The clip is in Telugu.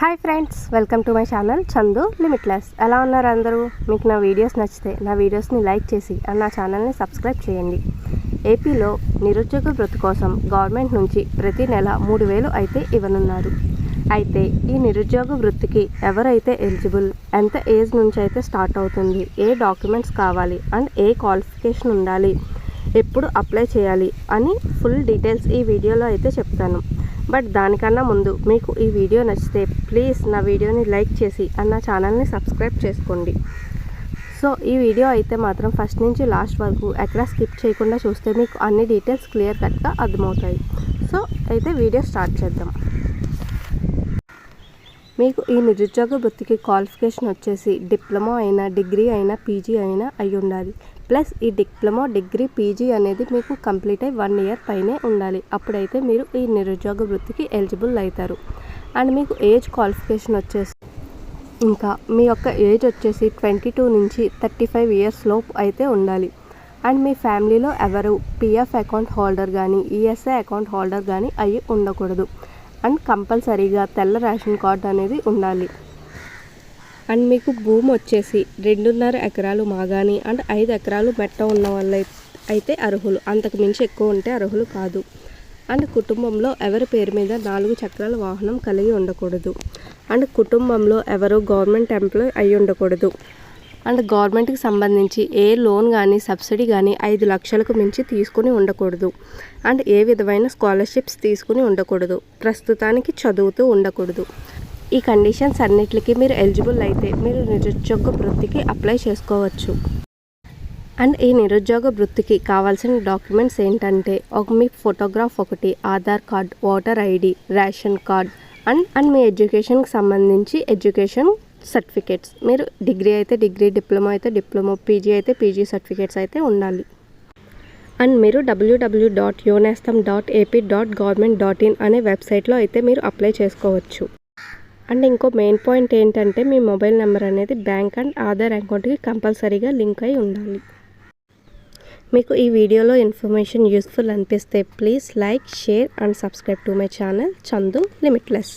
Hi friends welcome to my channel Chandu limitless. ఎలా ఉన్నారు అందరూ? మీకు నా వీడియోస్ నచ్చితే నా వీడియోస్ని లైక్ చేసి నా ఛానల్ని సబ్స్క్రైబ్ చేయండి. ఏపీలో నిరుద్యోగ వృత్తి కోసం గవర్నమెంట్ నుంచి ప్రతి నెల మూడు వేలు అయితే ఇవ్వనున్నారు. అయితే ఈ నిరుద్యోగ వృత్తికి ఎవరైతే ఎలిజిబుల్ ఎంత ఏజ్ నుంచి అయితే స్టార్ట్ అవుతుంది ఏ డాక్యుమెంట్స్ కావాలి అండ్ ఏ క్వాలిఫికేషన్ ఉండాలి ఎప్పుడు అప్లై చేయాలి అని ఫుల్ డీటెయిల్స్ ఈ వీడియోలో అయితే చెప్తాను. బట్ దానికన్నా ముందు మీకు ఈ వీడియో నచ్చితే ప్లీజ్ నా వీడియోని లైక్ చేసి అన్న నా ఛానల్ని సబ్స్క్రైబ్ చేసుకోండి. సో ఈ వీడియో అయితే మాత్రం ఫస్ట్ నుంచి లాస్ట్ వరకు ఎక్కడ స్కిప్ చేయకుండా చూస్తే మీకు అన్ని డీటెయిల్స్ క్లియర్ కట్గా అర్థమవుతాయి. సో అయితే వీడియో స్టార్ట్ చేద్దాం. మీకు ఈ నిరుద్యోగ వృత్తికి క్వాలిఫికేషన్ వచ్చేసి డిప్లొమా అయినా డిగ్రీ అయినా పీజీ అయినా అయి ఉండాలి ప్లస్ ఈ డిప్లొమా డిగ్రీ పీజీ అనేది మీకు కంప్లీట్ అయ్యి వన్ ఇయర్ పైనే ఉండాలి. అప్పుడైతే మీరు ఈ నిరుద్యోగ వృత్తికి ఎలిజిబుల్ అవుతారు అండ్ మీకు ఏజ్ క్వాలిఫికేషన్ వచ్చేసి ఇంకా మీ యొక్క ఏజ్ వచ్చేసి ట్వంటీ టూ నుంచి థర్టీ ఫైవ్ ఇయర్స్ లోపు అయితే ఉండాలి. అండ్ మీ ఫ్యామిలీలో ఎవరు పిఎఫ్ అకౌంట్ హోల్డర్ కానీ ఈఎస్ఐ అకౌంట్ హోల్డర్ కానీ అయ్యి ఉండకూడదు. అండ్ కంపల్సరీగా తెల్ల రేషన్ కార్డ్ అనేది ఉండాలి. అండ్ మీకు భూమి వచ్చేసి రెండున్నర ఎకరాలు మాగాని అండ్ ఐదు ఎకరాలు మెట్ట ఉన్న వాళ్ళు అయితే అర్హులు. అంతకు మించి ఎక్కువ ఉంటే అర్హులు కాదు. అండ్ కుటుంబంలో ఎవరి పేరు మీద నాలుగు చక్రాల వాహనం కలిగి ఉండకూడదు. అండ్ కుటుంబంలో ఎవరు గవర్నమెంట్ ఎంప్లాయ్ అయి ఉండకూడదు. అండ్ గవర్నమెంట్కి సంబంధించి ఏ లోన్ కానీ సబ్సిడీ కానీ ఐదు లక్షలకు మించి తీసుకుని ఉండకూడదు. అండ్ ఏ విధమైన స్కాలర్షిప్స్ తీసుకుని ఉండకూడదు. ప్రస్తుతానికి చదువుతూ ఉండకూడదు. ఈ కండిషన్స్ అన్నిటికీ మీరు ఎలిజిబుల్ అయితే మీరు నిరుద్యోగ వృత్తికి అప్లై చేసుకోవచ్చు. అండ్ ఈ నిరుద్యోగ వృత్తికి కావాల్సిన డాక్యుమెంట్స్ ఏంటంటే ఒక మీ ఫోటోగ్రాఫ్ ఒకటి Aadhaar card voter ID ration card and and మీ ఎడ్యుకేషన్కి సంబంధించి ఎడ్యుకేషన్ సర్టిఫికేట్స్ మీరు డిగ్రీ అయితే డిగ్రీ డిప్లొమా అయితే డిప్లొమా పీజీ అయితే పీజీ సర్టిఫికేట్స్ అయితే ఉండాలి. అండ్ మీరు W W dot యోనేస్తం dot AP dot government dot in అనే వెబ్సైట్లో అయితే మీరు అప్లై చేసుకోవచ్చు. అండ్ ఇంకో మెయిన్ పాయింట్ ఏంటంటే మీ మొబైల్ నెంబర్ అనేది బ్యాంక్ అండ్ ఆధార్ అకౌంట్కి కంపల్సరీగా లింక్ అయి ఉండాలి. మీకు ఈ వీడియోలో ఇన్ఫర్మేషన్ యూస్ఫుల్ అనిపిస్తే please like share and subscribe to my channel Chandu limitless.